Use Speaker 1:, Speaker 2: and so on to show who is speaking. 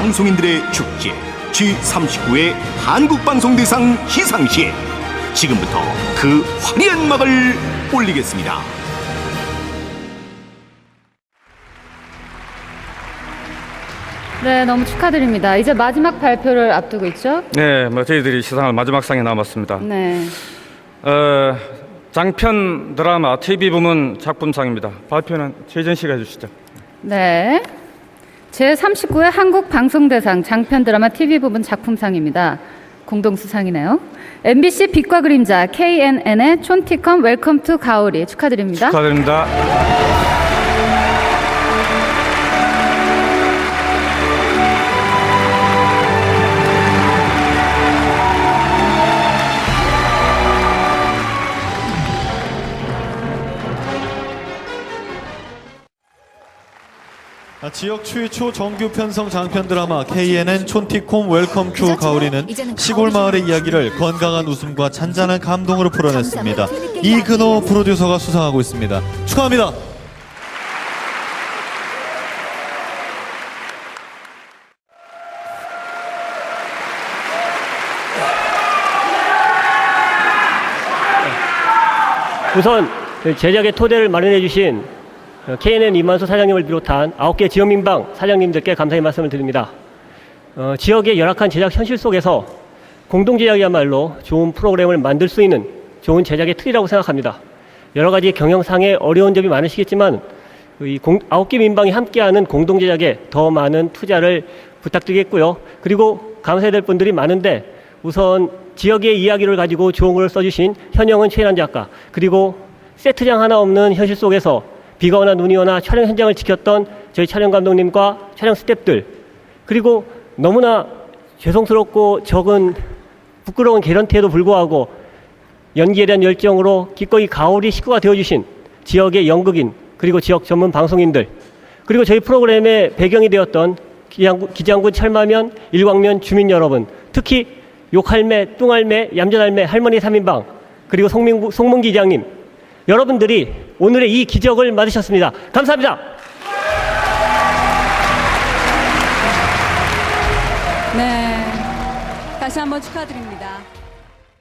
Speaker 1: 방송인들의 축제 G39의 한국방송대상 시상식 지금부터 그 화려한 막을 올리겠습니다.
Speaker 2: 네, 너무 축하드립니다. 이제 마지막 발표를 앞두고 있죠?
Speaker 3: 네, 뭐 저희들이 시상할 마지막 상에 남았습니다.
Speaker 2: 네.
Speaker 3: 어, 장편 드라마 TV 부문 작품상입니다. 발표는 최전 씨가 해주시죠.
Speaker 2: 네. 제39회 한국방송대상 장편 드라마 TV 부분 작품상입니다. 공동수상이네요. MBC 빛과 그림자, KNN의 촌티컴 웰컴 투 가오리 축하드립니다.
Speaker 3: 축하드립니다.
Speaker 4: 지역 최초 정규 편성 장편 드라마 KNN 촌티콤 웰컴 투 가오리는 시골 마을의 이야기를 건강한 웃음과 잔잔한 감동으로 풀어냈습니다. 이근호 프로듀서가 수상하고 있습니다. 축하합니다.
Speaker 5: 우선 제작의 토대를 마련해 주신 KNN 이만수 사장님을 비롯한 아홉 개 지역민방 사장님들께 감사의 말씀을 드립니다. 어, 지역의 열악한 제작 현실 속에서 공동 제작이야말로 좋은 프로그램을 만들 수 있는 좋은 제작의 틀이라고 생각합니다. 여러 가지 경영상의 어려운 점이 많으시겠지만 이 공- 아홉 개 민방이 함께하는 공동 제작에 더 많은 투자를 부탁드리겠고요. 그리고 감사해야 될 분들이 많은데 우선 지역의 이야기를 가지고 좋은 걸 써주신 현영은 최란 작가 그리고 세트장 하나 없는 현실 속에서 비가 오나 눈이 오나 촬영 현장을 지켰던 저희 촬영 감독님과 촬영 스태프들 그리고 너무나 죄송스럽고 적은 부끄러운 개런티에도 불구하고 연기에 대한 열정으로 기꺼이 가오리 식구가 되어주신 지역의 연극인 그리고 지역 전문 방송인들 그리고 저희 프로그램의 배경이 되었던 기장군, 기장군 철마면 일광면 주민 여러분 특히 욕할매, 뚱할매, 얌전할매, 할머니 3인방 그리고 송민구, 송문 기장님 여러분들이 오늘의 이 기적을 맞으셨습니다. 감사합니다.
Speaker 6: 네. 다시 한번 축하드립니다.